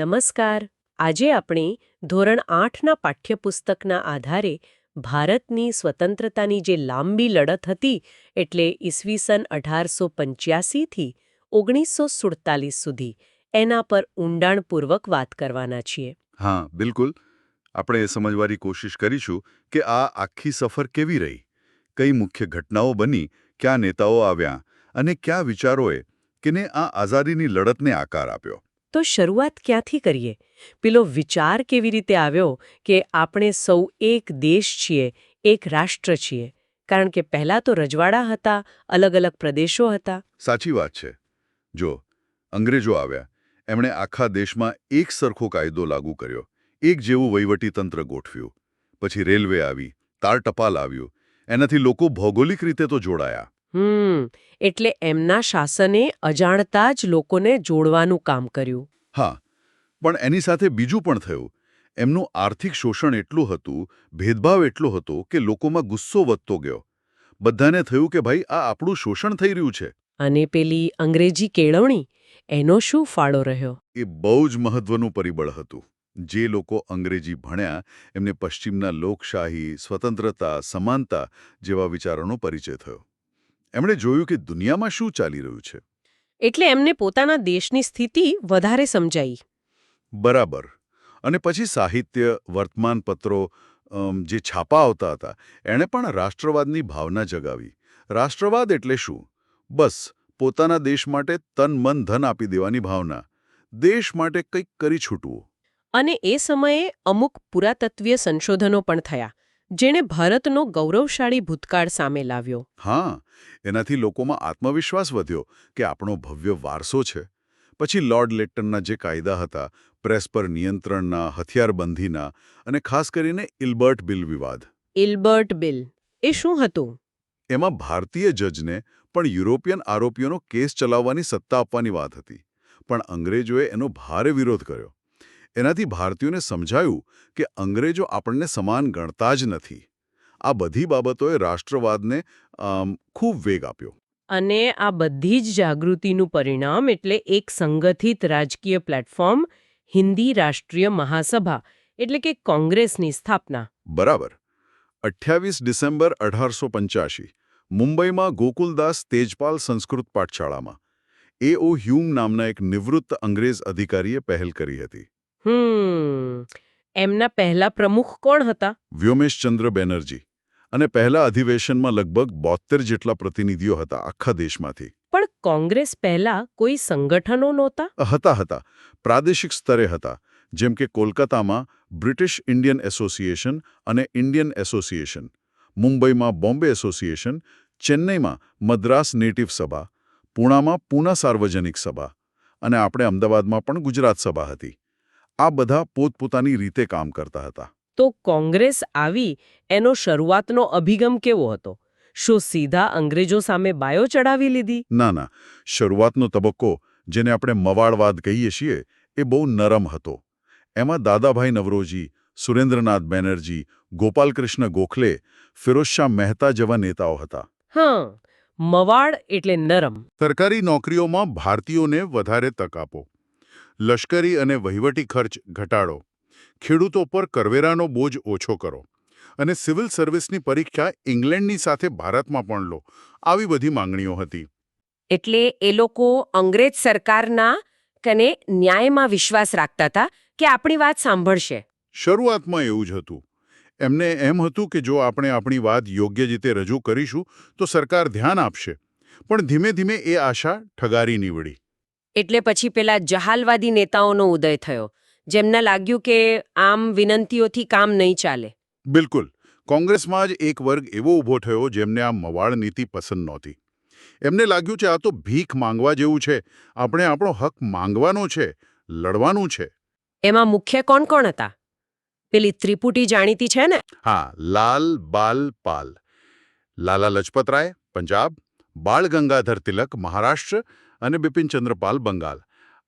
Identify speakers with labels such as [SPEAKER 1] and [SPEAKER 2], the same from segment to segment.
[SPEAKER 1] નમસ્કાર. આજે આપણે ધોરણ આઠના પાઠ્યપુસ્તકના આધારે ભારતની સ્વતંત્રતાની જે લાંબી લડત હતી, એટલે ઈસવીસન અઢારસો પંચ્યાસીથી ઓગણીસો સુડતાલીસ સુધી, એના પર ઊંડાણપૂર્વક વાત કરવાના છીએ.
[SPEAKER 2] હા, બિલકુલ. આપણે એ સમજવાની કોશિશ કરીશું કે આ આખી સફર કેવી રહી? કઈ મુખ્ય ઘટનાઓ બની? ક્યાં નેતાઓ આવ્યા? અને કયા વિચારોએ? કેને આ આઝાદીની લડતને આકાર આપ્યો?
[SPEAKER 1] તો શરૂઆત ક્યાંથી કરીએ? પેલો વિચાર કેવી રીતે આવ્યો કે આપણે સૌ એક દેશ છીએ, એક રાષ્ટ્ર છીએ? કારણ કે પહેલા તો રજવાડા હતા અલગ અલગ પ્રદેશો હતા.
[SPEAKER 2] સાચી વાત છે. જો, અંગ્રેજો આવ્યા. એમણે આખા દેશમાં એક સરખો કાયદો લાગુ કર્યો. એક જેવું વહીવટીતંત્ર ગોઠવ્યું. પછી રેલવે આવી, તાર ટપાલ આવ્યું. એનાથી લોકો ભૌગોલિક રીતે તો જોડાયા.
[SPEAKER 1] હમ એટલે એમના શાસને અજાણતા જ લોકોને જોડવાનું કામ કર્યું.
[SPEAKER 2] હા પણ એની સાથે બીજું પણ થયું. એમનું આર્થિક શોષણ એટલું હતું ભેદભાવ એટલો હતો કે લોકોમાં ગુસ્સો વધતો ગયો. બધાને થયું કે ભાઈ આ આપણું શોષણ થઈ રહ્યું છે.
[SPEAKER 1] અને પેલી અંગ્રેજી કેળવણી એનો શું ફાળો રહ્યો?
[SPEAKER 2] એ બહુ જ મહત્વનું પરિબળ હતું. જે લોકો અંગ્રેજી ભણ્યા એમને પશ્ચિમના લોકશાહી સ્વતંત્રતા સમાનતા જેવા વિચારોનો પરિચય થયો. એમણે જોયું કે દુનિયામાં શું ચાલી રહ્યું છે.
[SPEAKER 1] એટલે એમને પોતાના દેશની સ્થિતિ વધારે સમજાઈ.
[SPEAKER 2] બરાબર. અને પછી સાહિત્ય વર્તમાનપત્રો જે છાપા આવતા હતા એણે પણ રાષ્ટ્રવાદની ભાવના જગાવી. રાષ્ટ્રવાદ એટલે શું? બસ પોતાના દેશ માટે તન મન ધન આપી દેવાની ભાવના. દેશ માટે કંઈક કરી છૂટવું.
[SPEAKER 1] અને એ સમયે અમુક પુરાતત્વીય સંશોધનો પણ થયા. જેણે ભારતનો ગૌરવશાળી ભૂતકાળ સામે લાવ્યો.
[SPEAKER 2] હા એનાથી લોકોમાં આત્મવિશ્વાસ વધ્યો કે આપણો ભવ્ય વારસો છે. પછી લોર્ડ લેટ્ટનના જે કાયદા હતા પ્રેસ પર નિયંત્રણના હથિયારબંધીના અને ખાસ કરીને ઇલ્બર્ટ બિલ વિવાદ.
[SPEAKER 1] ઇલ્બર્ટ બિલ એ શું હતું?
[SPEAKER 2] એમાં ભારતીય જજને પણ યુરોપિયન આરોપીઓનો કેસ ચલાવવાની સત્તા આપવાની વાત હતી. પણ અંગ્રેજોએ એનો ભારે વિરોધ કર્યો. એનાથી ભારતીયોને સમજાયું કે અંગ્રેજો આપણને સમાન ગણતા જ નથી. આ બધી બાબતોએ રાષ્ટ્રવાદને ખૂબ વેગ આપ્યો.
[SPEAKER 1] અને આ બધી જ જાગૃતિનું પરિણામ એટલે એક સંગઠિત રાજકીય પ્લેટફોર્મ હિન્દી રાષ્ટ્રીય મહાસભા એટલે કે કોંગ્રેસની સ્થાપના.
[SPEAKER 2] બરાબર. અઠ્યાવીસ ડિસેમ્બર અઢારસો પંચ્યાસી મુંબઈમાં ગોકુલદાસ તેજપાલ સંસ્કૃત પાઠશાળામાં. એ ઓ હ્યુમ નામના એક નિવૃત્ત અંગ્રેજ અધિકારીએ પહેલ કરી હતી.
[SPEAKER 1] હમ એમના પહેલા પ્રમુખ કોણ હતા?
[SPEAKER 2] વ્યોમેશચંદ્ર બેનર્જી. અને પહેલા અધિવેશનમાં લગભગ બોત્તેર જેટલા પ્રતિનિધિઓ હતા આખા દેશમાંથી.
[SPEAKER 1] પણ કોંગ્રેસ પહેલા કોઈ સંગઠનો નહોતા?
[SPEAKER 2] હતા હતા. પ્રાદેશિક સ્તરે હતા જેમ કે કોલકાતામાં બ્રિટિશ ઇન્ડિયન એસોસિએશન અને ઇન્ડિયન એસોસિએશન મુંબઈમાં બોમ્બે એસોસિએશન ચેન્નઈમાં મદ્રાસ નેટિવ સભા પૂણામાં પૂના સાર્વજનિક સભા અને આપણે અમદાવાદમાં પણ ગુજરાત સભા હતી. આ બધા પોતપોતાની રીતે કામ કરતા હતા.
[SPEAKER 1] તો કોંગ્રેસ આવી એનો શરૂઆતનો અભિગમ કેવો હતો? શું સીધા અંગ્રેજો સામે બાયો ચડાવી લીધી?
[SPEAKER 2] ના ના. શરૂઆતનો તબક્કો જેને આપણે મવાળવાદ કહીએ છીએ એ બહુ નરમ હતો. એમાં દાદાભાઈ નવરોજી સુરેન્દ્રનાથ બેનર્જી ગોપાલકૃષ્ણ ગોખલે ફિરોઝશાહ મહેતા જેવા નેતાઓ હતા.
[SPEAKER 1] હા. મવાડ એટલે નરમ.
[SPEAKER 2] સરકારી નોકરીઓમાં ભારતીયોને વધારે તક આપો. લશ્કરી અને વહીવટી ખર્ચ ઘટાડો. ખેડૂતો પર કરવેરાનો બોજ ઓછો કરો અને સિવિલ સર્વિસની પરીક્ષા ઇંગ્લેન્ડની સાથે ભારતમાં પણ લો. આવી બધી માંગણીઓ હતી.
[SPEAKER 3] એટલે એ લોકો અંગ્રેજ સરકારના કને ન્યાયમાં વિશ્વાસ રાખતા હતા કે આપણી વાત સાંભળશે.
[SPEAKER 2] શરૂઆતમાં એવું જ હતું. એમને એમ હતું કે જો આપણે આપણી વાત યોગ્ય રીતે રજૂ કરીશું તો સરકાર ધ્યાન આપશે. પણ ધીમે ધીમે એ આશા ઠગારી નીવડી.
[SPEAKER 3] એટલે પછી પેલા જહાલવાદી નેતાઓનો ઉદય થયો જેમને લાગ્યું કે આમ વિનંતીઓથી કામ નહીં ચાલે.
[SPEAKER 2] બિલકુલ. કોંગ્રેસમાં જ એક વર્ગ એવો ઊભો થયો જેમને આ મવાળ નીતિ પસંદ નહોતી. એમને લાગ્યું છે આ તો ભીખ માંગવા જેવું છે. આપણે આપણો હક માંગવાનો છે લડવાનું છે.
[SPEAKER 3] એમાં મુખ્ય કોણ કોણ હતા? પેલી ત્રિપુટી જાણીતી છે ને?
[SPEAKER 2] હા લાલ બાલ પાલ. લાલા લજપતરાય પંજાબ. બાળ ગંગાધર તિલક મહારાષ્ટ્ર. અને બિપિનચંદ્રપાલ બંગાળ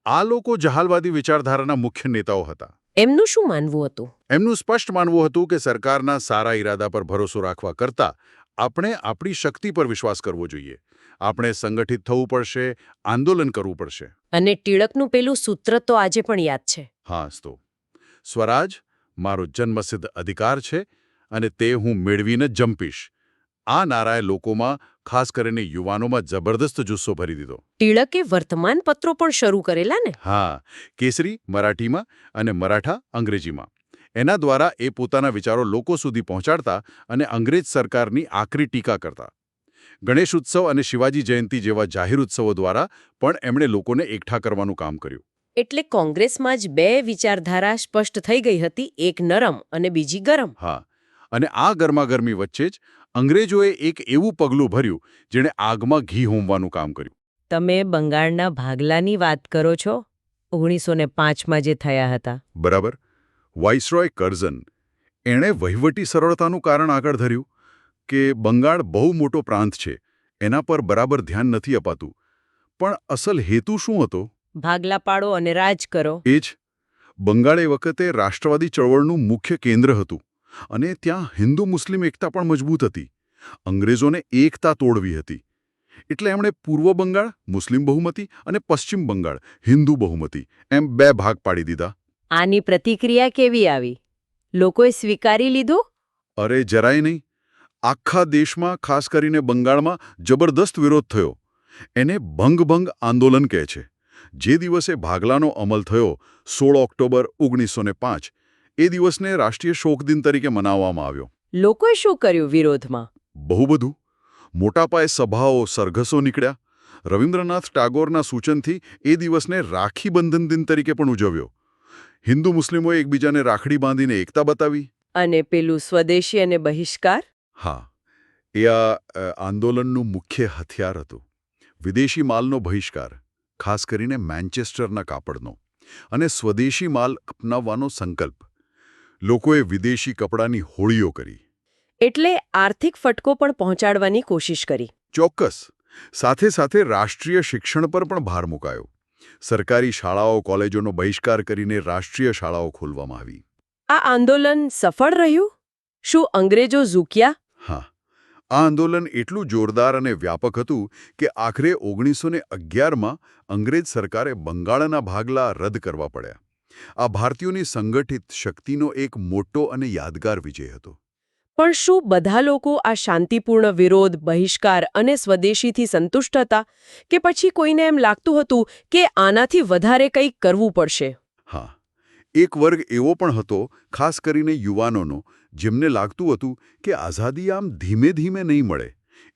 [SPEAKER 2] આ લોકો જહાલવાદી વિચારધારાના મુખ્ય નેતાઓ હતા.
[SPEAKER 3] એમનું શું માનવું હતું?
[SPEAKER 2] એમનું સ્પષ્ટ માનવું હતું કે સરકારના સારા ઈરાદા પર ભરોસો રાખવા કરતાં આપણે આપણી શક્તિ પર વિશ્વાસ કરવો જોઈએ. આપણે સંગઠિત થવું પડશે આંદોલન કરવું પડશે.
[SPEAKER 1] અને ટિળકનું પેલું સૂત્ર તો આજે પણ યાદ છે.
[SPEAKER 2] હા તો સ્વરાજ મારો જન્મસિદ્ધ અધિકાર છે અને તે હું મેળવીને જંપીશ. આ નારાએ લોકોમાં ખાસ કરીને યુવાનોમાં જબરદસ્ત જુસ્સો ભરી દીધો.
[SPEAKER 1] ટિળકે વર્તમાન પત્રો પણ શરૂ કરેલા ને?
[SPEAKER 2] હા કેસરી મરાઠીમાં અને મરાઠા અંગ્રેજીમાં. એના દ્વારા એ પોતાના વિચારો લોકો સુધી પહોંચાડતા અને અંગ્રેજ સરકારની આકરી ટીકા કરતા. ગણેશ ઉત્સવ અને શિવાજી જયંતિ જેવા જાહેર ઉત્સવો દ્વારા પણ એમણે લોકોને એકઠા કરવાનું કામ કર્યું.
[SPEAKER 1] એટલે કોંગ્રેસમાં જ બે વિચારધારા સ્પષ્ટ થઈ ગઈ હતી એક નરમ અને બીજી ગરમ.
[SPEAKER 2] હા અને આ ગરમાગરમી વચ્ચે જ અંગ્રેજોએ એક એવું પગલું ભર્યું જેણે આગમાં ઘી હોમવાનું કામ કર્યું.
[SPEAKER 1] તમે બંગાળના ભાગલાની વાત કરો છો? ઓગણીસો ને પાંચમાં જે થયા હતા.
[SPEAKER 2] બરાબર. વાઇસરોય કર્ઝન એણે વહીવટી સરળતાનું કારણ આગળ ધર્યું કે બંગાળ બહુ મોટો પ્રાંત છે એના પર બરાબર ધ્યાન નથી અપાતું. પણ અસલ હેતુ શું હતો?
[SPEAKER 1] ભાગલા પાડો અને રાજ કરો.
[SPEAKER 2] એ જ. બંગાળ એ વખતે રાષ્ટ્રવાદી ચળવળનું મુખ્ય કેન્દ્ર હતું. અને ત્યાં હિન્દુ મુસ્લિમ એકતા પણ મજબૂત હતી. અંગ્રેજોને એકતા તોડવી હતી. એટલે એમણે પૂર્વ બંગાળ મુસ્લિમ બહુમતી અને પશ્ચિમ બંગાળ હિન્દુ બહુમતી એમ બે ભાગ પાડી દીધા.
[SPEAKER 1] આની પ્રતિક્રિયા કેવી આવી? લોકોએ સ્વીકારી લીધું?
[SPEAKER 2] અરે જરાય નહીં. આખા દેશમાં ખાસ કરીને બંગાળમાં જબરદસ્ત વિરોધ થયો. એને ભંગ-ભંગ આંદોલન કહે છે. જે દિવસે ભાગલાનો અમલ થયો સોળ ઓક્ટોબર ઓગણીસો પાંચ એ દિવસને રાષ્ટ્રીય શોક દિન તરીકે મનાવવામાં આવ્યો.
[SPEAKER 1] લોકોએ શું કર્યું વિરોધમાં?
[SPEAKER 2] બહુ બધું. મોટા પાયે સભાઓ સરઘસો નીકળ્યા. રવિન્દ્રનાથ ટાગોરના સૂચનથી એ દિવસને રાખી બંધન દિન તરીકે પણ ઉજવ્યો. હિન્દુ મુસ્લિમોએ એકબીજાને રાખડી બાંધીને એકતા બતાવી.
[SPEAKER 1] અને પેલું સ્વદેશી અને બહિષ્કાર?
[SPEAKER 2] હા. એ આ આંદોલનનું મુખ્ય હથિયાર હતું. વિદેશી માલનો બહિષ્કાર ખાસ કરીને મેન્ચેસ્ટરના કાપડનો. અને સ્વદેશી માલ અપનાવવાનો સંકલ્પ. લોકોએ વિદેશી કપડાની હોળીઓ કરી.
[SPEAKER 1] એટલે આર્થિક ફટકો પણ પહોંચાડવાની કોશિશ કરી.
[SPEAKER 2] ચોક્કસ. સાથે સાથે રાષ્ટ્રીય શિક્ષણ પર પણ ભાર મુકાયો. સરકારી શાળાઓ કોલેજોનો બહિષ્કાર કરીને રાષ્ટ્રીય શાળાઓ ખોલવામાં આવી.
[SPEAKER 1] આ આંદોલન સફળ રહ્યું? શું અંગ્રેજો ઝૂક્યા?
[SPEAKER 2] હા. આ આંદોલન એટલું જોરદાર અને વ્યાપક હતું કે આખરે ઓગણીસો ને અગિયારમાં અંગ્રેજ સરકારે બંગાળના ભાગલા રદ કરવા પડ્યા. આ ભારતીયોની સંગઠિત શક્તિનો એક મોટો અને યાદગાર વિજય હતો.
[SPEAKER 1] પણ શું બધા લોકો આ શાંતિપૂર્ણ વિરોધ બહિષ્કાર અને સ્વદેશીથી સંતુષ્ટ હતા કે પછી કોઈને એમ લાગતું હતું કે આનાથી વધારે કંઈક કરવું પડશે?
[SPEAKER 2] હા એક વર્ગ એવો પણ હતો ખાસ કરીને યુવાનોનો જેમને લાગતું હતું કે આઝાદી આમ ધીમે ધીમે નહીં મળે.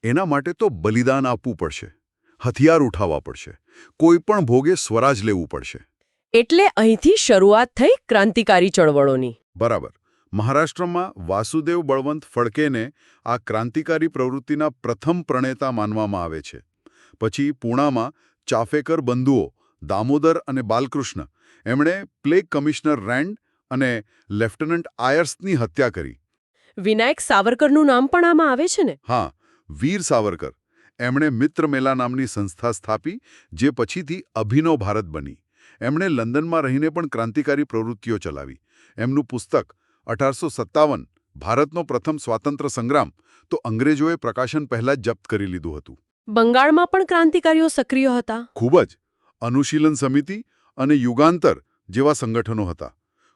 [SPEAKER 2] એના માટે તો બલિદાન આપવું પડશે હથિયાર ઉઠાવવા પડશે કોઈ પણ ભોગે સ્વરાજ લેવું પડશે.
[SPEAKER 1] એટલે અહીંથી શરૂઆત થઈ ક્રાંતિકારી ચળવળોની.
[SPEAKER 2] બરાબર. મહારાષ્ટ્રમાં વાસુદેવ બળવંત ફડકેને આ ક્રાંતિકારી પ્રવૃત્તિના પ્રથમ પ્રણેતા માનવામાં આવે છે. પછી પૂણામાં ચાફેકર બંધુઓ દામોદર અને બાલકૃષ્ણ એમણે પ્લેગ કમિશનર રેન્ડ અને લેફ્ટનન્ટ આયર્સની હત્યા કરી.
[SPEAKER 1] વિનાયક સાવરકરનું નામ પણ આમાં આવે છે ને?
[SPEAKER 2] હા વીર સાવરકર. એમણે મિત્ર મેલા નામની સંસ્થા સ્થાપી જે પછીથી અભિનવ ભારત બની. એમણે લંડનમાં રહીને પણ ક્રાંતિકારી પ્રવૃત્તિઓ ચલાવી. એમનું પુસ્તક અઢારસો સત્તાવન ભારતનો પ્રથમ સ્વાતંત્ર્ય સંગ્રામ તો અંગ્રેજોએ પ્રકાશન પહેલાં જ જપ્ત કરી લીધું હતું.
[SPEAKER 1] બંગાળમાં પણ ક્રાંતિકારીઓ સક્રિય હતા?
[SPEAKER 2] ખૂબ જ. અનુશીલન સમિતિ અને યુગાંતર જેવા સંગઠનો હતા.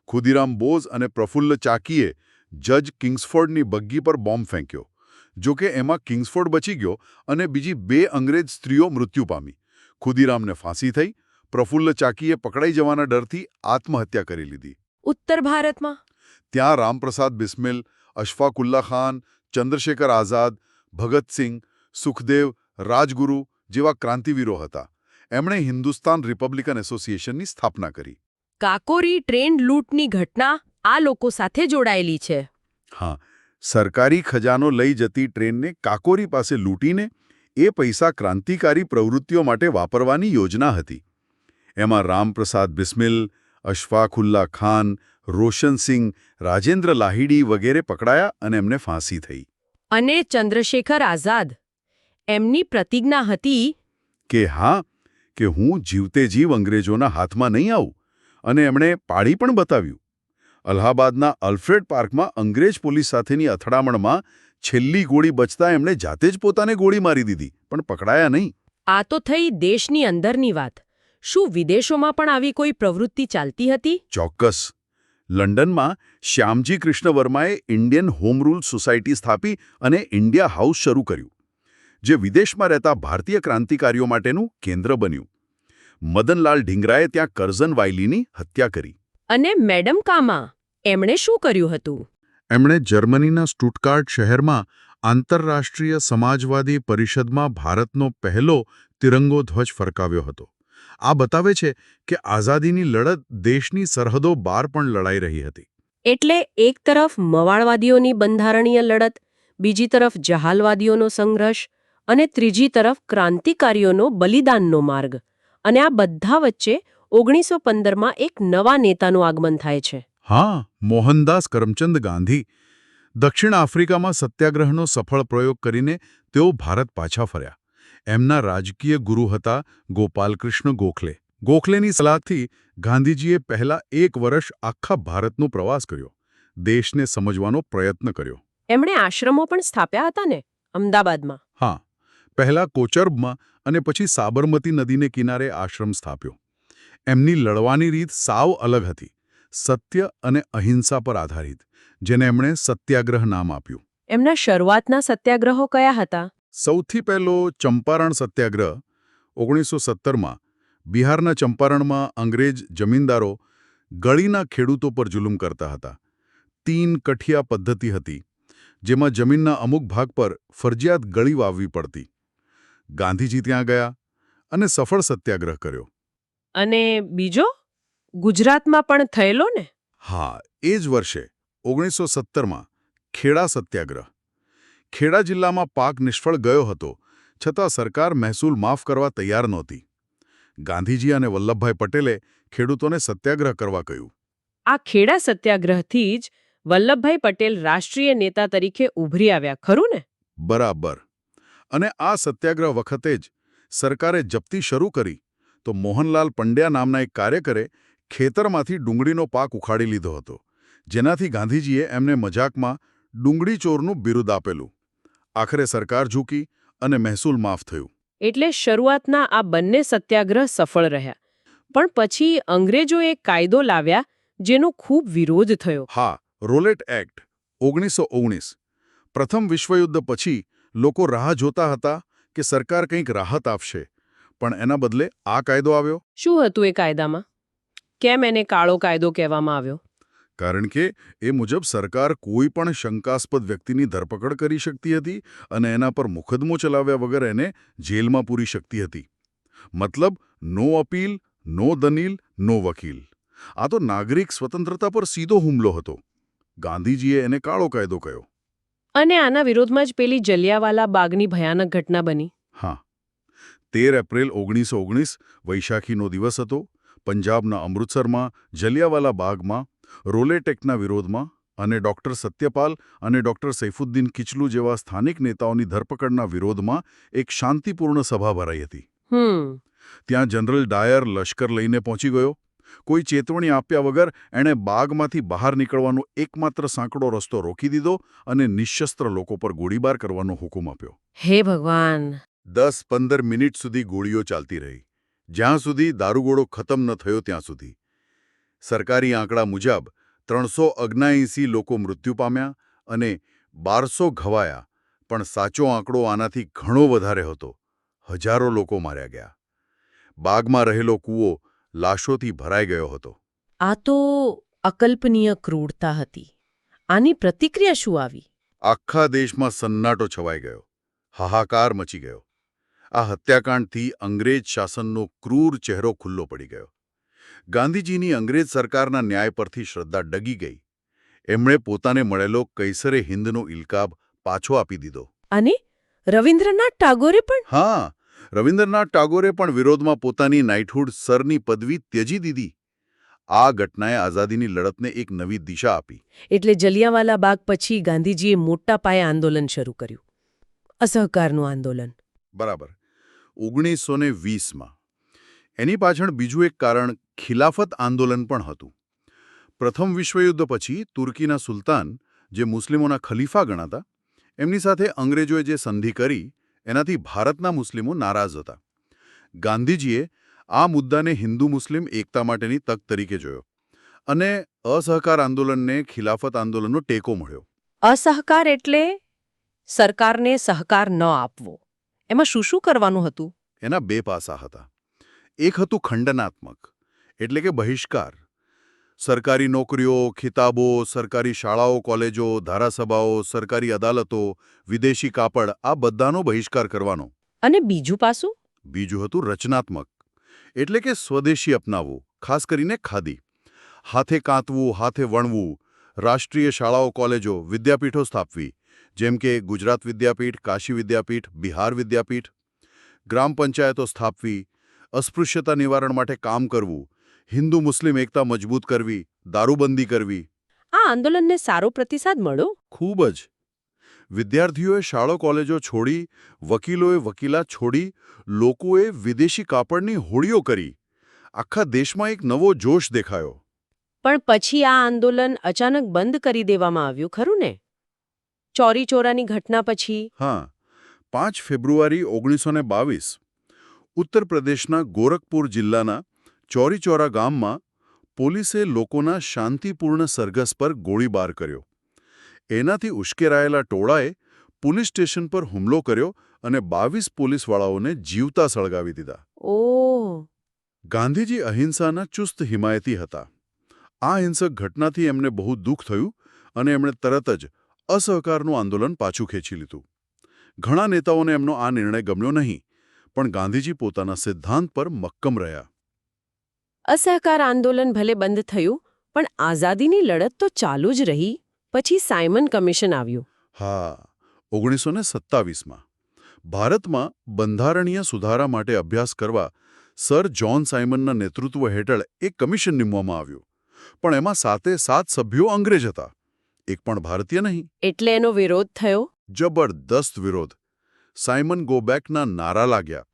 [SPEAKER 2] ખુદીરામ બોઝ અને પ્રફુલ્લ ચાકીએ જજ કિંગ્સફોર્ડની બગ્ગી પર બોમ્બ ફેંક્યો. જોકે એમાં કિંગ્સફોર્ડ બચી ગયો અને બીજી બે અંગ્રેજ સ્ત્રીઓ મૃત્યુ પામી. ખુદીરામને ફાંસી થઈ પ્રફુલ્લ ચાકીએ પકડાઈ જવાના ડરથી આત્મહત્યા કરી લીધી.
[SPEAKER 1] ઉત્તર ભારતમાં?
[SPEAKER 2] ત્યાં રામપ્રસાદ બિસ્મિલ અશફાકુલ્લા ખાન ચંદ્રશેખર આઝાદ ભગતસિંહ સુખદેવ રાજગુરુ જેવા ક્રાંતિવીરો હતા. એમણે હિન્દુસ્તાન રિપબ્લિકન એસોસિએશનની સ્થાપના કરી.
[SPEAKER 1] કાકોરી ટ્રેન લૂંટની ઘટના આ લોકો સાથે જોડાયેલી છે.
[SPEAKER 2] હા સરકારી ખજાનો લઈ જતી ટ્રેનને કાકોરી પાસે લૂંટીને એ પૈસા ક્રાંતિકારી પ્રવૃત્તિઓ માટે વાપરવાની યોજના હતી. એમાં રામપ્રસાદ બિસ્મિલ અશફાકુલ્લા ખાન રોશનસિંહ રાજેન્દ્ર લાહિડી વગેરે પકડાયા અને એમને ફાંસી થઈ.
[SPEAKER 1] અને ચંદ્રશેખર આઝાદ. એમની પ્રતિજ્ઞા હતી
[SPEAKER 2] કે હા કે હું જીવતે જીવ અંગ્રેજોના હાથમાં નહીં આવું અને એમણે પાડી પણ બતાવ્યું. અલ્હાબાદના અલ્ફ્રેડ પાર્કમાં અંગ્રેજ પોલીસ સાથેની અથડામણમાં છેલ્લી ગોળી બચતા એમણે જાતે જ પોતાને ગોળી મારી દીધી પણ પકડાયા નહીં.
[SPEAKER 1] આ તો થઈ દેશની અંદરની વાત. શું વિદેશોમાં પણ આવી કોઈ પ્રવૃત્તિ ચાલતી હતી?
[SPEAKER 2] ચોક્કસ. લંડનમાં શ્યામજી કૃષ્ણ વર્માએ ઇન્ડિયન હોમ રૂલ સોસાયટી સ્થાપી અને ઇન્ડિયા હાઉસ શરૂ કર્યું જે વિદેશમાં રહેતા ભારતીય ક્રાંતિકારીઓ માટેનું કેન્દ્ર બન્યું. મદનલાલ ઢીંગરાએ ત્યાં કરઝન વાયલીની હત્યા કરી.
[SPEAKER 1] અને મેડમ કામા એમણે શું કર્યું હતું?
[SPEAKER 2] એમણે જર્મનીના સ્ટુટકાર્ટ શહેરમાં આંતરરાષ્ટ્રીય સમાજવાદી પરિષદમાં ભારતનો પહેલો તિરંગો ધ્વજ ફરકાવ્યો હતો. આ બતાવે છે કે આઝાદીની લડત દેશની સરહદો બહાર પણ લડાઈ રહી હતી.
[SPEAKER 1] એટલે એક તરફ મવાળવાદીઓની બંધારણીય લડત બીજી તરફ જહાલવાદીઓનો સંઘર્ષ અને ત્રીજી તરફ ક્રાંતિકારીઓનો બલિદાનનો માર્ગ. અને આ બધા વચ્ચે ઓગણીસો પંદરમાં એક નવા નેતાનું આગમન થાય છે.
[SPEAKER 2] હા મોહનદાસ કરમચંદ ગાંધી દક્ષિણ આફ્રિકામાં સત્યાગ્રહનો સફળ પ્રયોગ કરીને તેઓ ભારત પાછા ફર્યા. એમના રાજકીય ગુરુ હતા ગોપાલકૃષ્ણ ગોખલે. ગોખલેની સલાહથી ગાંધીજીએ પહેલા એક વર્ષ આખા ભારતનો પ્રવાસ કર્યો. દેશને સમજવાનો પ્રયત્ન કર્યો.
[SPEAKER 1] એમણે આશ્રમો પણ સ્થાપ્યા હતા ને અમદાવાદમાં?
[SPEAKER 2] હા. પહેલા કોચરબમાં અને પછી સાબરમતી નદીને કિનારે આશ્રમ સ્થાપ્યો. એમની લડવાની રીત સાવ અલગ હતી. સત્ય અને અહિંસા પર આધારિત જેને એમણે સત્યાગ્રહ નામ આપ્યું.
[SPEAKER 1] એમના શરૂઆતના સત્યાગ્રહો કયા હતા?
[SPEAKER 2] સૌથી પહેલો ચંપારણ સત્યાગ્રહ ઓગણીસો સત્તરમાં બિહારના ચંપારણમાં અંગ્રેજ જમીનદારો ગળીના ખેડૂતો પર જુલુમ કરતા હતા. તીન કઠિયા પદ્ધતિ હતી જેમાં જમીનના અમુક ભાગ પર ફરજિયાત ગળી વાવવી પડતી. ગાંધીજી ત્યાં ગયા અને સફળ સત્યાગ્રહ કર્યો.
[SPEAKER 1] અને બીજો? ગુજરાતમાં પણ થયેલો ને?
[SPEAKER 2] હા એ જ વર્ષે ઓગણીસો સત્તરમાં ખેડા સત્યાગ્રહ. ખેડા જિલ્લામાં પાક નિષ્ફળ ગયો હતો છતાં સરકાર મહેસૂલ માફ કરવા તૈયાર નહોતી. ગાંધીજી અને વલ્લભભાઈ પટેલે ખેડૂતોને સત્યાગ્રહ કરવા કહ્યું.
[SPEAKER 1] આ ખેડા સત્યાગ્રહથી જ વલ્લભભાઈ પટેલ રાષ્ટ્રીય નેતા તરીકે ઉભરી આવ્યા ખરું ને?
[SPEAKER 2] બરાબર. અને આ સત્યાગ્રહ વખતે જ સરકારે જપ્તી શરૂ કરી તો મોહનલાલ પંડ્યા નામના એક કાર્યકરે ખેતરમાંથી ડુંગળીનો પાક ઉખાડી લીધો હતો જેનાથી ગાંધીજીએ એમને મજાકમાં ડુંગળી ચોરનું બિરુદ આપેલું. આખરે સરકાર ઝૂકી અને મહેસૂલ માફ થયું.
[SPEAKER 1] એટલે શરૂઆતના આ બંને સત્યાગ્રહ સફળ રહ્યા. પણ પછી અંગ્રેજો એક કાયદો લાવ્યા જેનો ખૂબ વિરોધ થયો.
[SPEAKER 2] હા રોલેટ એક્ટ ઓગણીસો ઓગણીસ. પ્રથમ વિશ્વયુદ્ધ પછી લોકો રાહ જોતા હતા કે સરકાર કંઈક રાહત આપશે. પણ એના બદલે આ કાયદો આવ્યો?
[SPEAKER 1] શું હતું એ કાયદામાં? કેમ એને કાળો કાયદો કહેવામાં આવ્યો?
[SPEAKER 2] કારણ કે એ મુજબ સરકાર કોઈ પણ શંકાસ્પદ વ્યક્તિની ધરપકડ કરી શકતી હતી અને એના પર મુકદ્દમો ચલાવ્યા વગર એને જેલમાં પૂરી શકતી હતી. મતલબ નો અપીલ નો દલીલ નો વકીલ. આ તો નાગરિક સ્વતંત્રતા પર સીધો હુમલો હતો. ગાંધીજીએ એને કાળો કાયદો કહ્યો
[SPEAKER 1] અને આના વિરોધમાં જ પેલી જલિયાવાલા બાગની ભયાનક ઘટના બની.
[SPEAKER 2] હા. તેર એપ્રિલ ઓગણીસો ઓગણીસ વૈશાખીનો દિવસ હતો. પંજાબના અમૃતસરમાં જલિયાવાલા બાગમાં રોલેટેકના વિરોધમાં અને ડોક્ટર સત્યપાલ અને ડોક્ટર સૈફુદ્દીન કિચલુ જેવા સ્થાનિક નેતાઓની ધરપકડના વિરોધમાં એક શાંતિપૂર્ણ સભા ભરાઈ હતી. ત્યાં જનરલ ડાયર લશ્કર લઈને પહોંચી ગયો. કોઈ ચેતવણી આપ્યા વગર એણે બાગમાંથી બહાર નીકળવાનો એકમાત્ર સાંકડો રસ્તો રોકી દીધો અને નિશસ્ત્ર લોકો પર ગોળીબાર કરવાનો હુકમ આપ્યો.
[SPEAKER 1] હે ભગવાન.
[SPEAKER 2] દસ પંદર મિનિટ સુધી ગોળીઓ ચાલતી રહી. જ્યાં સુધી દારૂગોળો ખતમ ન થયો ત્યાં સુધી. સરકારી આંકડા મુજબ ત્રણસો અગ્નાએંસી લોકો મૃત્યુ પામ્યા અને બારસો ઘવાયા પણ સાચો આંકડો આનાથી ઘણો વધારે હતો. હજારો લોકો માર્યા ગયા. બાગમાં રહેલો કૂવો લાશોથી ભરાઈ ગયો હતો.
[SPEAKER 1] આ તો અકલ્પનીય ક્રૂરતા હતી. આની પ્રતિક્રિયા શું આવી?
[SPEAKER 2] આખા દેશમાં સન્નાટો છવાઈ ગયો. હાહાકાર મચી ગયો. આ હત્યાકાંડથી અંગ્રેજ શાસનનો ક્રૂર ચહેરો ખુલ્લો પડી ગયો. ગાંધીજીની અંગ્રેજ સરકારના ન્યાય પરથી શ્રદ્ધા ડગી ગઈ. એમણે પોતાને મળેલો કૈસરે હિંદનો ઇલકાબ પાછો આપી દીધો.
[SPEAKER 1] અને રવિન્દ્રનાથ ટાગોરે પણ?
[SPEAKER 2] હા રવિન્દ્રનાથ ટાગોરે પણ વિરોધમાં પોતાની નાઇટહુડ સરની પદવી ત્યજી દીધી. આ ઘટનાએ આઝાદીની લડતને એક નવી દિશા આપી.
[SPEAKER 1] એટલે જલિયાવાલા બાગ પછી ગાંધીજીએ મોટા પાયે આંદોલન શરૂ કર્યું. અસહકારનું આંદોલન.
[SPEAKER 2] બરાબર. ઓગણીસો ને વીસમાં. એની પાછળ બીજું એક કારણ ખિલાફત આંદોલન પણ હતું. પ્રથમ વિશ્વયુદ્ધ પછી તુર્કીના સુલતાન જે મુસ્લિમોના ખલીફા ગણાતા એમની સાથે અંગ્રેજોએ જે સંધિ કરી એનાથી ભારતના મુસ્લિમો નારાજ હતા. ગાંધીજીએ આ મુદ્દાને હિન્દુ મુસ્લિમ એકતા માટેની તક તરીકે જોયો અને અસહકાર આંદોલનને ખિલાફત આંદોલનનો ટેકો મળ્યો.
[SPEAKER 1] અસહકાર એટલે સરકારને સહકાર ન આપવો. એમાં શું શું કરવાનું હતું?
[SPEAKER 2] એના બે પાસા હતા. એક હતું ખંડનાત્મક એટલે કે બહિષ્કાર. સરકારી નોકરીઓ ખિતાબો સરકારી શાળાઓ કોલેજો ધારાસભાઓ સરકારી અદાલતો વિદેશી કાપડ આ બધાનો બહિષ્કાર કરવાનો.
[SPEAKER 1] અને બીજું પાસું?
[SPEAKER 2] બીજું હતું રચનાત્મક. એટલે કે સ્વદેશી અપનાવવું ખાસ કરીને ખાદી. હાથે કાંતવું હાથે વણવું રાષ્ટ્રીય શાળાઓ કોલેજો વિદ્યાપીઠો સ્થાપવી. જેમ કે ગુજરાત વિદ્યાપીઠ કાશી વિદ્યાપીઠ બિહાર વિદ્યાપીઠ. ગ્રામ પંચાયતો સ્થાપવી. અસ્પૃશ્યતા નિવારણ માટે કામ કરવું. હિન્દુ મુસ્લિમ એકતા મજબૂત કરવી દારૂબંધી કરવી.
[SPEAKER 1] આ આંદોલનને સારો પ્રતિસાદ મળ્યો?
[SPEAKER 2] ખૂબ જ. વિદ્યાર્થીઓએ શાળો કોલેજો છોડી વકીલોએ વકીલાત છોડી લોકોએ વિદેશી કાપડની હોડીઓ કરી. આખા દેશમાં એક નવો જોશ દેખાયો.
[SPEAKER 1] પણ પછી આ આંદોલન અચાનક બંધ કરી દેવામાં આવ્યું ખરું ને? ચોરી ચોરાની ઘટના પછી?
[SPEAKER 2] હા. પાંચ ફેબ્રુઆરી ઓગણીસો ઉત્તર પ્રદેશના ગોરખપુર જિલ્લાના ચોરીચોરા ગામમાં પોલીસે લોકોના શાંતિપૂર્ણ સરઘસ પર ગોળીબાર કર્યો. એનાથી ઉશ્કેરાયેલા ટોળાએ પોલીસ સ્ટેશન પર હુમલો કર્યો અને બાવીસ પોલીસવાળાઓને જીવતા સળગાવી દીધા.
[SPEAKER 1] ઓહ.
[SPEAKER 2] ગાંધીજી અહિંસાના ચુસ્ત હિમાયતી હતા. આ હિંસક ઘટનાથી એમને બહુ દુઃખ થયું અને એમણે તરત જ અસહકારનું આંદોલન પાછું ખેંચી લીધું. ઘણા નેતાઓને એમનો આ નિર્ણય ગમ્યો નહીં પણ ગાંધીજી પોતાના સિદ્ધાંત પર મક્કમ રહ્યા.
[SPEAKER 1] અસહકાર આંદોલન ભલે બંધ થયું પણ આઝાદીની લડત તો ચાલુ જ રહી. પછી સાયમન કમિશન આવ્યું.
[SPEAKER 2] હા ઓગણીસો ને સત્તાવીસમાં. ભારતમાં બંધારણીય સુધારા માટે અભ્યાસ કરવા સર જ્હોન સાયમનના નેતૃત્વ હેઠળ એક કમિશન નીમવામાં આવ્યું. પણ એમાં સાતે સાત સભ્યો અંગ્રેજ હતા. એક પણ ભારતીય નહીં.
[SPEAKER 1] એટલે એનો વિરોધ થયો?
[SPEAKER 2] જબરદસ્ત વિરોધ. સાયમન ગોબેકના નારા લાગ્યા.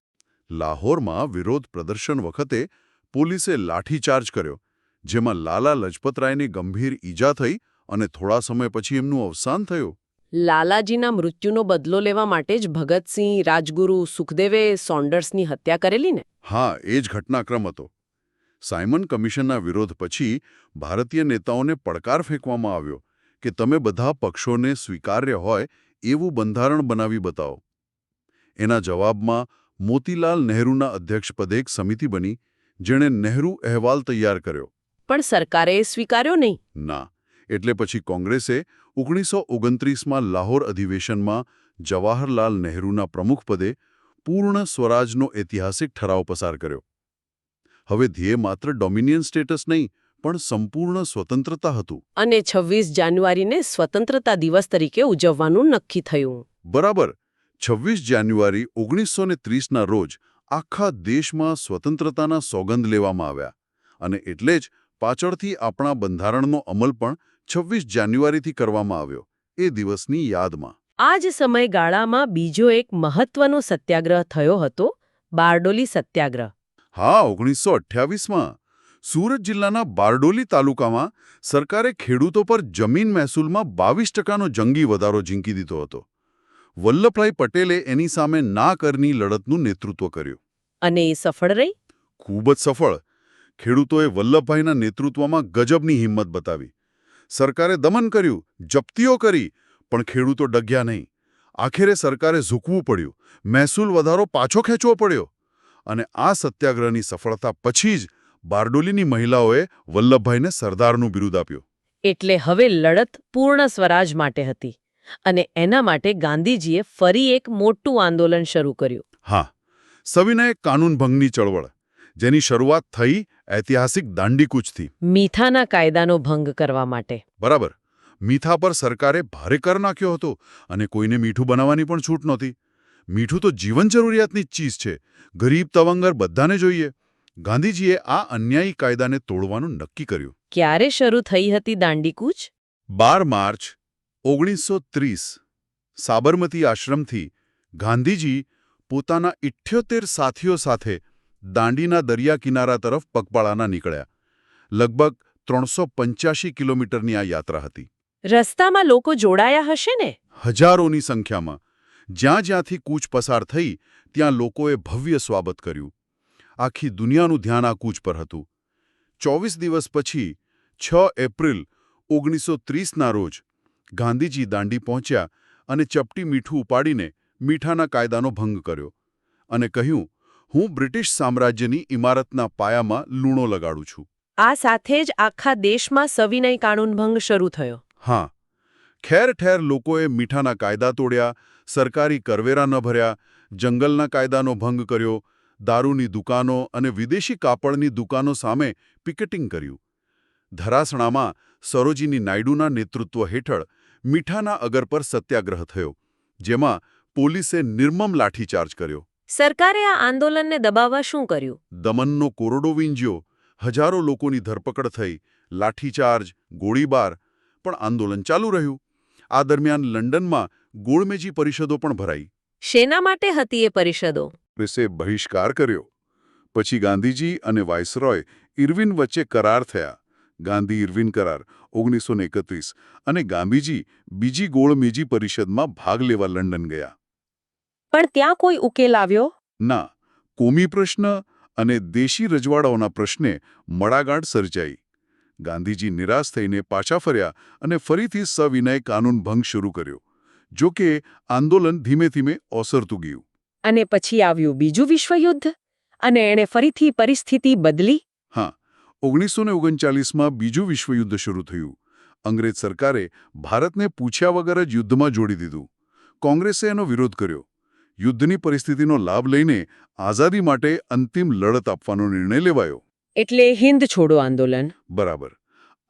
[SPEAKER 2] લાહોરમાં વિરોધ પ્રદર્શન વખતે પોલીસે લાઠીચાર્જ કર્યો જેમાં લાલા લજપતરાયને ગંભીર ઈજા થઈ અને થોડા સમય પછી એમનું અવસાન થયું.
[SPEAKER 1] લાલાજીના મૃત્યુનો બદલો લેવા માટે જ ભગતસિંહ રાજગુરુ સુખદેવે સોન્ડર્સની હત્યા કરેલી ને?
[SPEAKER 2] હા એ જ ઘટનાક્રમ હતો. સાયમન કમિશનના વિરોધ પછી ભારતીય નેતાઓને પડકાર ફેંકવામાં આવ્યો કે તમે બધા પક્ષોને સ્વીકાર્ય હોય એવું બંધારણ બનાવી બતાવો. એના જવાબમાં મોતીલાલ નહેરુના અધ્યક્ષપદે એક સમિતિ બની જેણે નહેરુ અહેવાલ તૈયાર કર્યો.
[SPEAKER 1] પણ સરકારે એ સ્વીકાર્યો નહીં.
[SPEAKER 2] ના એટલે પછી કોંગ્રેસે ઓગણીસો ઓગણત્રીસમાં લાહોર અધિવેશનમાં જવાહરલાલ નહેરુના પ્રમુખપદે પૂર્ણ સ્વરાજનો ઐતિહાસિક ઠરાવ પસાર કર્યો. હવે ધ્યેય માત્ર ડોમિનિયન સ્ટેટસ નહીં પણ સંપૂર્ણ સ્વતંત્રતા હતું.
[SPEAKER 1] અને છવ્વીસ જાન્યુઆરીને સ્વતંત્રતા દિવસ તરીકે ઉજવવાનું નક્કી થયું.
[SPEAKER 2] બરાબર છવ્વીસ જાન્યુઆરી ઓગણીસો ને ત્રીસના રોજ આખા દેશમાં સ્વતંત્રતાના સોગંદ લેવામાં આવ્યા અને એટલે જ પાછળથી આપણા બંધારણનો અમલ પણ છવ્વીસ જાન્યુઆરીથી કરવામાં આવ્યો એ દિવસની યાદમાં.
[SPEAKER 1] આ જ સમયગાળામાં બીજો એક મહત્વનો સત્યાગ્રહ થયો હતો બારડોલી સત્યાગ્રહ.
[SPEAKER 2] હા ઓગણીસો અઠ્યાવીસમાં. સુરત જિલ્લાના બારડોલી તાલુકામાં સરકારે ખેડૂતો પર જમીન મહેસૂલમાં બાવીસ ટકાનો જંગી વધારો ઝીંકી દીધો હતો. વલ્લભભાઈ પટેલે એની સામે ના કરની લડતનું નેતૃત્વ કર્યું.
[SPEAKER 1] અને એ સફળ રહી?
[SPEAKER 2] ખૂબ જ સફળ. ખેડૂતોએ વલ્લભભાઈના નેતૃત્વમાં ગજબની હિંમત બતાવી. સરકારે દમન કર્યું જપ્તીઓ કરી પણ ખેડૂતો ડગ્યા નહીં. આખરે સરકારે ઝૂકવું પડ્યું. મહેસૂલ વધારો પાછો ખેંચવો પડ્યો. અને આ સત્યાગ્રહની સફળતા પછી જ બારડોલીની મહિલાઓએ વલ્લભભાઈને સરદારનું બિરુદ આપ્યું.
[SPEAKER 1] એટલે હવે લડત પૂર્ણ સ્વરાજ માટે હતી. અને એના માટે ગાંધીજીએ ફરી એક મોટું આંદોલન શરૂ કર્યું.
[SPEAKER 2] હા સવિનય કાનૂનભંગની ચળવળ જેની શરૂઆત થઈ ઐતિહાસિક દાંડીકૂચથી.
[SPEAKER 1] મીઠાના કાયદાનો ભંગ કરવા માટે.
[SPEAKER 2] બરાબર મીઠા પર સરકારે ભારે કર નાખ્યો હતો અને કોઈને મીઠું બનાવવાની પણ છૂટ નહોતી. મીઠું તો જીવન જરૂરિયાતની ચીજ છે ગરીબ તવંગર બધાને જોઈએ. ગાંધીજીએ આ અન્યાયી કાયદાને તોડવાનું નક્કી કર્યું.
[SPEAKER 1] ક્યારે શરૂ થઈ હતી દાંડીકૂચ?
[SPEAKER 2] બાર માર્ચ ઓગણીસો ત્રીસ સાબરમતી આશ્રમથી ગાંધીજી પોતાના ઇઠ્યોતેર સાથીઓ સાથે દાંડીના દરિયા કિનારા તરફ પગપાળાના નીકળ્યા. લગભગ ત્રણસો પંચ્યાસી કિલોમીટરની આ યાત્રા હતી.
[SPEAKER 1] રસ્તામાં લોકો જોડાયા હશે ને?
[SPEAKER 2] હજારોની સંખ્યામાં. જ્યાં જ્યાંથી કૂચ પસાર થઈ ત્યાં લોકોએ ભવ્ય સ્વાગત કર્યું. આખી દુનિયાનું ધ્યાન આ કૂચ પર હતું. ચોવીસ દિવસ પછી છ એપ્રિલ ઓગણીસો ત્રીસના રોજ ગાંધીજી દાંડી પહોંચ્યા અને ચપટી મીઠું ઉપાડીને મીઠાના કાયદાનો ભંગ કર્યો અને કહ્યું હું બ્રિટિશ સામ્રાજ્યની ઇમારતના પાયામાં લૂણો લગાડું છું.
[SPEAKER 1] આ સાથે જ આખા દેશમાં સવિનય કાનૂન ભંગ શરૂ થયો.
[SPEAKER 2] હા ઠેર ઠેર લોકોએ મીઠાના કાયદા તોડ્યા સરકારી કરવેરા ન ભર્યા જંગલના કાયદાનો ભંગ કર્યો દારૂની દુકાનો અને વિદેશી કાપડની દુકાનો સામે પિકેટિંગ કર્યું. ધરાસણામાં સરોજીની નાયડુના નેતૃત્વ હેઠળ મીઠાના અગર પર સત્યાગ્રહ થયો જેમાં પોલીસે નિર્મમ લાઠીચાર્જ કર્યો.
[SPEAKER 1] સરકારે આ આંદોલનને દબાવવા શું કર્યું?
[SPEAKER 2] દમનનો કોરડો વીંજ્યો હજારો લોકોની ધરપકડ થઈ લાઠીચાર્જ ગોળીબાર પણ આંદોલન ચાલુ રહ્યું. આ દરમિયાન લંડનમાં ગોળમેજી પરિષદો પણ ભરાઈ.
[SPEAKER 1] શેના માટે હતી એ પરિષદો?
[SPEAKER 2] વિશે બહિષ્કાર કર્યો. પછી ગાંધીજી અને વાઇસરોય ઇરવિન વચ્ચે કરાર થયા. ગાંધી ઇરવિન કરાર ઓગણીસો એકત્રીસ અને ગાંધીજી બીજી ગોળમેજી પરિષદમાં ભાગ લેવા લંડન ગયા.
[SPEAKER 1] પણ ત્યાં કોઈ ઉકેલ આવ્યો?
[SPEAKER 2] ના કોમી પ્રશ્ન અને દેશી રજવાડાઓના પ્રશ્ને મડાગાંઠ સર્જાઈ. ગાંધીજી નિરાશ થઈને પાછા ફર્યા અને ફરીથી સવિનય કાનૂન ભંગ શરૂ કર્યો જો કે આંદોલન ધીમે ધીમે ઓસરતું ગયું.
[SPEAKER 1] અને પછી આવ્યું બીજું વિશ્વયુદ્ધ? અને એણે ફરીથી પરિસ્થિતિ બદલી?
[SPEAKER 2] હા ઓગણીસો ને ઓગણચાલીસમાં બીજું વિશ્વયુદ્ધ શરૂ થયું. અંગ્રેજ સરકારે ભારતને પૂછ્યા વગર જ યુદ્ધમાં જોડી દીધું. કોંગ્રેસે એનો વિરોધ કર્યો. યુદ્ધની પરિસ્થિતિનો લાભ લઈને આઝાદી માટે અંતિમ લડત આપવાનો નિર્ણય લેવાયો.
[SPEAKER 1] એટલે હિન્દ છોડો આંદોલન.
[SPEAKER 2] બરાબર.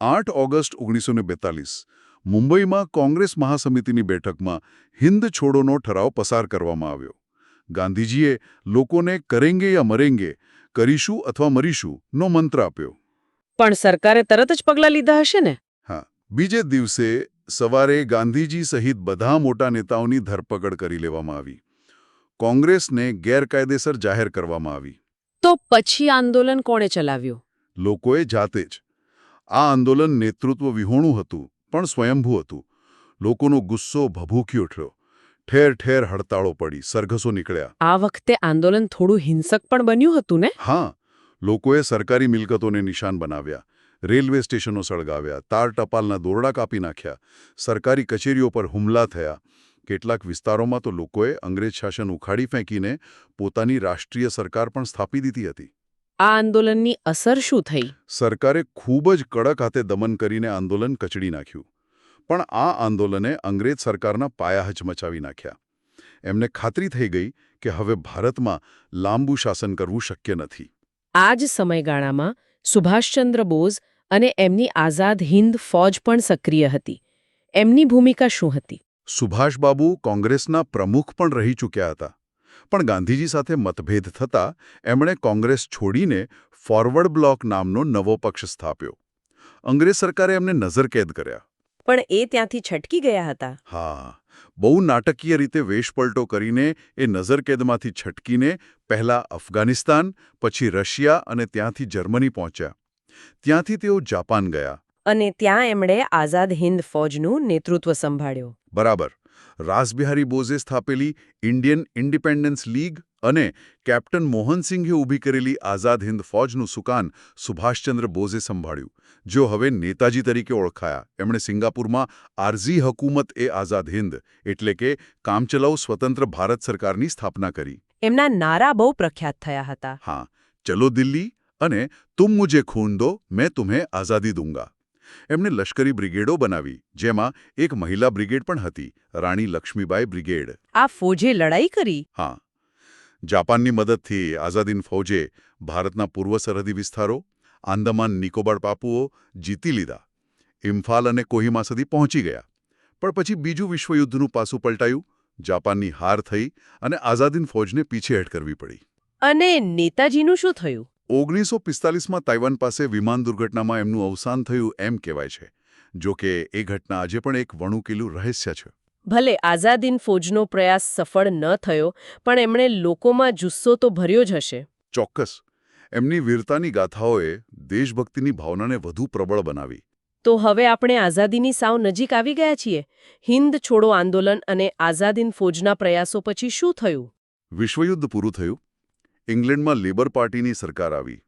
[SPEAKER 2] આઠ ઓગસ્ટ ઓગણીસો બેતાલીસ મુંબઈમાં કોંગ્રેસ મહાસમિતિની બેઠકમાં હિન્દ છોડોનો ઠરાવ પસાર કરવામાં આવ્યો. ગાંધીજીએ લોકોને કરેંગે યા મરેંગે કરીશું અથવા મરીશું નો મંત્ર આપ્યો.
[SPEAKER 1] પણ સરકારે તરત જ પગલાં લીધા હશે ને?
[SPEAKER 2] હા બીજે દિવસે સવારે ગાંધીજી સહિત બધા મોટા નેતાઓની ધરપકડ કરી લેવામાં આવી. કોંગ્રેસને ગેરકાયદેસર જાહેર કરવામાં આવી.
[SPEAKER 1] તો પછી આંદોલન કોણે ચલાવ્યું?
[SPEAKER 2] લોકોએ જાતે જ. આ આંદોલન નેતૃત્વ વિહોણું હતું પણ સ્વયંભૂ હતું. લોકોનો ગુસ્સો ભભૂકી ઉઠ્યો. ઠેર ઠેર હડતાળો પડી સરઘસો નીકળ્યા.
[SPEAKER 1] આ વખતે આંદોલન થોડું હિંસક પણ બન્યું હતું ને?
[SPEAKER 2] હા લોકોએ સરકારી મિલકતોને નિશાન બનાવ્યા. રેલવે સ્ટેશનો સળગાવ્યા. તાર ટપાલના દોરડા કાપી નાખ્યા. સરકારી કચેરીઓ પર હુમલા થયા. કેટલાક વિસ્તારોમાં તો લોકોએ અંગ્રેજ શાસન ઉખાડી ફેંકીને પોતાની રાષ્ટ્રીય સરકાર પણ સ્થાપી દીધી હતી.
[SPEAKER 1] આ આંદોલનની અસર શું થઈ?
[SPEAKER 2] સરકારે ખૂબ જ કડક હાથે દમન કરીને આંદોલન કચડી નાખ્યું. પણ આ આંદોલને અંગ્રેજ સરકારના પાયા મચાવી નાખ્યા. એમને ખાતરી થઈ ગઈ કે હવે ભારતમાં લાંબુ શાસન કરવું શક્ય નથી.
[SPEAKER 1] આ જ સમયગાળામાં સુભાષચંદ્ર બોઝ અને એમની આઝાદ હિન્દ ફૌજ પણ સક્રિય હતી. એમની ભૂમિકા શું હતી?
[SPEAKER 2] સુભાષબાબુ કોંગ્રેસના પ્રમુખ પણ રહી ચૂક્યા હતા. પણ ગાંધીજી સાથે મતભેદ થતા એમણે કોંગ્રેસ છોડીને ફોરવર્ડ બ્લોક નામનો નવો પક્ષ સ્થાપ્યો. અંગ્રેજ સરકારે એમને નજરકેદ કર્યા.
[SPEAKER 1] પણ એ ત્યાંથી છટકી ગયા હતા.
[SPEAKER 2] હા. બહુ નાટકીય રીતે વેશપલટો કરીને એ નજરકેદમાંથી છટકીને પહેલા અફઘાનિસ્તાન પછી રશિયા અને ત્યાંથી જર્મની પહોંચ્યા. ત્યાંથી તેઓ જાપાન ગયા.
[SPEAKER 1] અને ત્યાં એમણે આઝાદ હિન્દ ફૌજનું નેતૃત્વ સંભાળ્યું.
[SPEAKER 2] બરાબર. રાસબિહારી બોઝે સ્થાપેલી ઇન્ડિયન ઇન્ડિપેન્ડન્સ લીગ અને કેપ્ટન મોહનસિંઘે ઊભી કરેલી આઝાદ હિન્દ ફૌજનું સુકાન સુભાષચંદ્ર બોઝે સંભાળ્યું જો હવે નેતાજી તરીકે ઓળખાયા. એમણે સિંગાપુરમાં આરઝી હકુમત એ આઝાદ હિન્દ એટલે કે કામચલાઉ સ્વતંત્ર ભારત સરકારની સ્થાપના કરી.
[SPEAKER 1] એમના નારા બહુ પ્રખ્યાત થયા હતા.
[SPEAKER 2] હા ચલો દિલ્હી અને તુમ મુજે ખૂન દો મેં તુમે આઝાદી દૂંગા. એમણે લશ્કરી બ્રિગેડો બનાવી જેમાં એક મહિલા બ્રિગેડ પણ હતી રાણી લક્ષ્મીબાઈ બ્રિગેડ.
[SPEAKER 1] આ ફોજે લડાઈ કરી?
[SPEAKER 2] હા. જાપાનની મદદથી આઝાદીન ફૌજે ભારતના પૂર્વ સરહદી વિસ્તારો આંદામાન નિકોબાર પાપુઓ જીતી લીધા. ઇમ્ફાલ અને કોહિમા સુધી પહોંચી ગયા. પણ પછી બીજું વિશ્વયુદ્ધનું પાસું પલટાયું જાપાનની હાર થઈ અને આઝાદીન ફૌજને પીછેહટ કરવી પડી.
[SPEAKER 1] અને નેતાજીનું શું થયું?
[SPEAKER 2] ઓગણીસો પિસ્તાલીસમાં તાઇવાન પાસે વિમાન દુર્ઘટનામાં એમનું અવસાન થયું એમ કહેવાય છે જો કે એ ઘટના આજે પણ એક વણુકેલું રહસ્ય છે.
[SPEAKER 1] ભલે આઝાદીન ફોજનો પ્રયાસ સફળ ન થયો પણ એમણે લોકોમાં જુસ્સો તો ભર્યો જ હશે.
[SPEAKER 2] ચોક્કસ એમની વીરતાની ગાથાઓએ દેશભક્તિની ભાવનાને વધુ પ્રબળ બનાવી.
[SPEAKER 1] તો હવે આપણે આઝાદીની સાવ નજીક આવી ગયા છીએ? હિન્દ છોડો આંદોલન અને આઝાદીન ફોજના પ્રયાસો પછી શું થયું?
[SPEAKER 2] વિશ્વયુદ્ધ પૂરું થયું? ઇંગ્લેન્ડમાં લેબર પાર્ટીની સરકાર આવી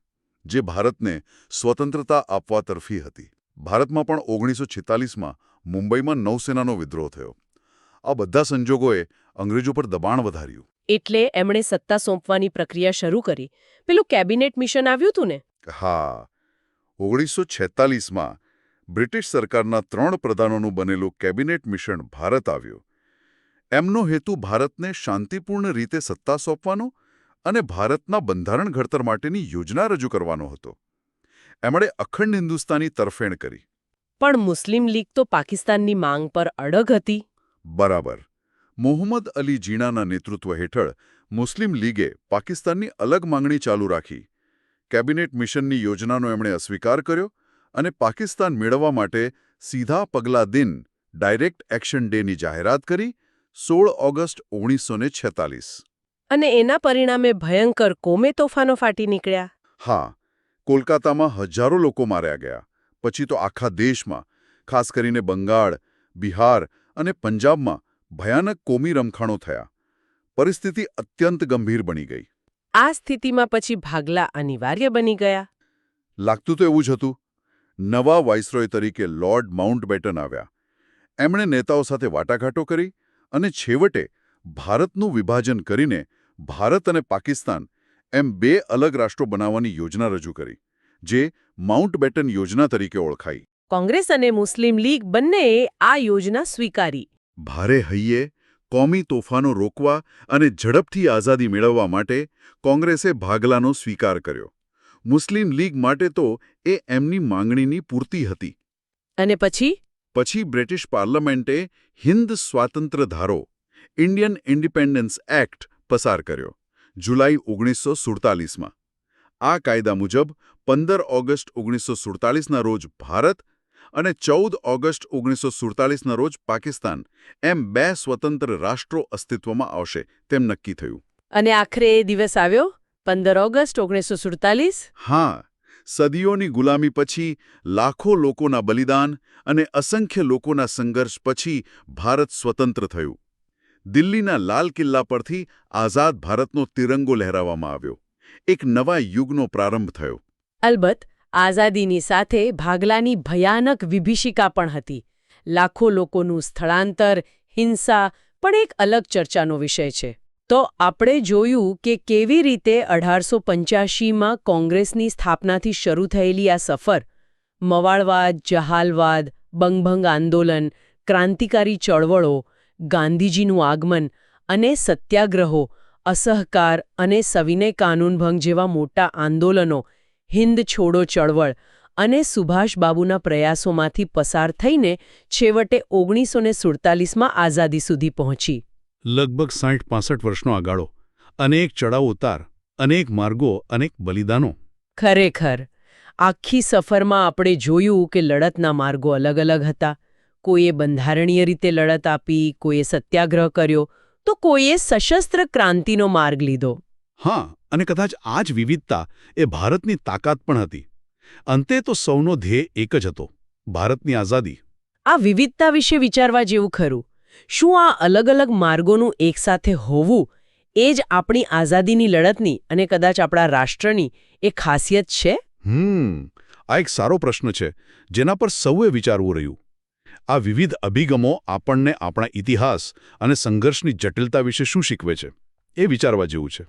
[SPEAKER 2] જે ભારતને સ્વતંત્રતા આપવા તરફી હતી. ભારતમાં પણ ઓગણીસો છેતાલીસમાં મુંબઈમાં નૌસેનાનો વિદ્રોહ થયો. આ બધા સંજોગોએ અંગ્રેજો પર દબાણ વધાર્યું.
[SPEAKER 1] એટલે એમણે સત્તા સોંપવાની પ્રક્રિયા શરૂ કરી. પેલું કેબિનેટ મિશન આવ્યું હતું ને?
[SPEAKER 2] હા. ઓગણીસો છેતાલીસમાં બ્રિટિશ સરકારના ત્રણ પ્રધાનોનું બનેલું કેબિનેટ મિશન ભારત આવ્યું. એમનો હેતુ ભારતને શાંતિપૂર્ણ રીતે સત્તા સોંપવાનો અને ભારતના બંધારણ ઘડતર માટેની યોજના રજૂ કરવાનો હતો. એમણે અખંડ હિન્દુસ્તાની તરફેણ કરી.
[SPEAKER 1] પણ મુસ્લિમ લીગ તો પાકિસ્તાનની માંગ પર અડગ હતી.
[SPEAKER 2] બરાબર. મોહમ્મદ અલી જીણાના નેતૃત્વ હેઠળ મુસ્લિમ લીગે પાકિસ્તાનની અલગ માંગણી ચાલુ રાખી. કેબિનેટ મિશનની યોજનાનો એમણે અસ્વીકાર કર્યો અને પાકિસ્તાન મેળવવા માટે સીધા પગલા દિન ડાયરેક્ટ એક્શન ડેની જાહેરાત કરી સોળ ઓગસ્ટ ઓગણીસો
[SPEAKER 1] અને એના પરિણામે ભયંકર કોમે તોફાનો ફાટી નીકળ્યા.
[SPEAKER 2] હા કોલકાતામાં હજારો લોકો માર્યા ગયા. પછી તો આખા દેશમાં ખાસ કરીને બંગાળ બિહાર અને પંજાબમાં ભયાનક કોમી રમખાણો થયા. પરિસ્થિતિ અત્યંત ગંભીર બની ગઈ.
[SPEAKER 1] આ સ્થિતિમાં પછી ભાગલા અનિવાર્ય બની ગયા.
[SPEAKER 2] લાગતું તો એવું જ હતું. નવા વાઇસરોય તરીકે લોર્ડ માઉન્ટબેટન આવ્યા. એમણે નેતાઓ સાથે વાટાઘાટો કરી અને છેવટે ભારતનું વિભાજન કરીને ભારત અને પાકિસ્તાન એમ બે અલગ રાષ્ટ્રો બનાવવાની યોજના રજૂ કરી જે માઉન્ટબેટન યોજના તરીકે ઓળખાઈ.
[SPEAKER 1] કોંગ્રેસ અને મુસ્લિમ લીગ બંનેએ આ યોજના સ્વીકારી.
[SPEAKER 2] ભારે હૈયે કોમી તોફાનો રોકવા અને ઝડપથી આઝાદી મેળવવા માટે કોંગ્રેસે ભાગલાનો સ્વીકાર કર્યો. મુસ્લિમ લીગ માટે તો એ એમની માંગણીની પૂર્તિ હતી.
[SPEAKER 1] અને પછી?
[SPEAKER 2] પછી બ્રિટિશ પાર્લામેન્ટે હિન્દ સ્વાતંત્ર્ય ધારો ઇન્ડિયન ઇન્ડિપેન્ડન્સ એક્ટ પસાર કર્યો. જુલાઈ ઓગણીસો સુડતાલીસમાં. આ કાયદા મુજબ પંદર ઓગસ્ટ ઓગણીસો સુડતાલીસના રોજ ભારત અને ચૌદ ઓગસ્ટ ઓગણીસો સુડતાલીસના રોજ પાકિસ્તાન એમ બે સ્વતંત્ર રાષ્ટ્રો અસ્તિત્વમાં આવશે તેમ નક્કી થયું.
[SPEAKER 1] અને આખરે એ દિવસ આવ્યો? પંદર ઓગસ્ટ ઓગણીસો સુડતાલીસ?
[SPEAKER 2] હા. સદીઓની ગુલામી પછી લાખો લોકોના બલિદાન અને અસંખ્ય લોકોના સંઘર્ષ પછી ભારત સ્વતંત્ર થયું. દિલ્હીના લાલ કિલ્લા પરથી આઝાદ ભારતનો તિરંગો લહેરાવવામાં આવ્યો. એક નવા યુગનો પ્રારંભ થયો.
[SPEAKER 1] અલબત્ત, આઝાદીની સાથે ભાગલાની ભયાનક વિભીષિકા પણ હતી. લાખો લોકોનું સ્થળાંતર, હિંસા પણ એક અલગ ચર્ચાનો વિષય છે. તો આપણે જોયું કે કેવી રીતે અઢારસો પંચ્યાસીમાં કોંગ્રેસની સ્થાપનાથી શરૂ થયેલી આ સફર, મવાળવાદ, જહાલવાદ, બંગભંગ આંદોલન, ક્રાંતિકારી ચળવળો ગાંધીજીનું આગમન અને સત્યાગ્રહો અસહકાર અને સવિનય કાનૂનભંગ જેવા મોટા આંદોલનો હિન્દ છોડો ચળવળ અને સુભાષબાબુના પ્રયાસોમાંથી પસાર થઈને છેવટે ઓગણીસો ને સુડતાલીસમાં આઝાદી સુધી પહોંચી.
[SPEAKER 4] લગભગ સાઠ પાસઠ વર્ષનો આગાળો અનેક ચડાવ ઉતાર અનેક માર્ગો અનેક બલિદાનો.
[SPEAKER 1] ખરેખર આખી સફરમાં આપણે જોયું કે લડતના માર્ગો અલગ અલગ હતા. કોઈએ બંધારણીય રીતે લડત આપી કોઈએ સત્યાગ્રહ કર્યો તો કોઈએ સશસ્ત્ર ક્રાંતિનો માર્ગ લીધો.
[SPEAKER 4] હા અને કદાચ આ જ વિવિધતા એ ભારતની તાકાત પણ હતી. અંતે તો સૌનો ધ્યેય એક જ હતો ભારતની આઝાદી.
[SPEAKER 1] આ વિવિધતા વિશે વિચારવા જેવું ખરું. શું આ અલગ અલગ માર્ગોનું એકસાથે હોવું એ જ આપણી આઝાદીની લડતની અને કદાચ આપણા રાષ્ટ્રની એ ખાસિયત છે?
[SPEAKER 4] હમ આ એક સારો પ્રશ્ન છે જેના પર સૌએ વિચારવું રહ્યું. આ વિવિધ અભિગમો આપણને આપણા ઇતિહાસ અને સંઘર્ષની જટિલતા વિશે શું શીખવે છે એ વિચારવા જેવું છે.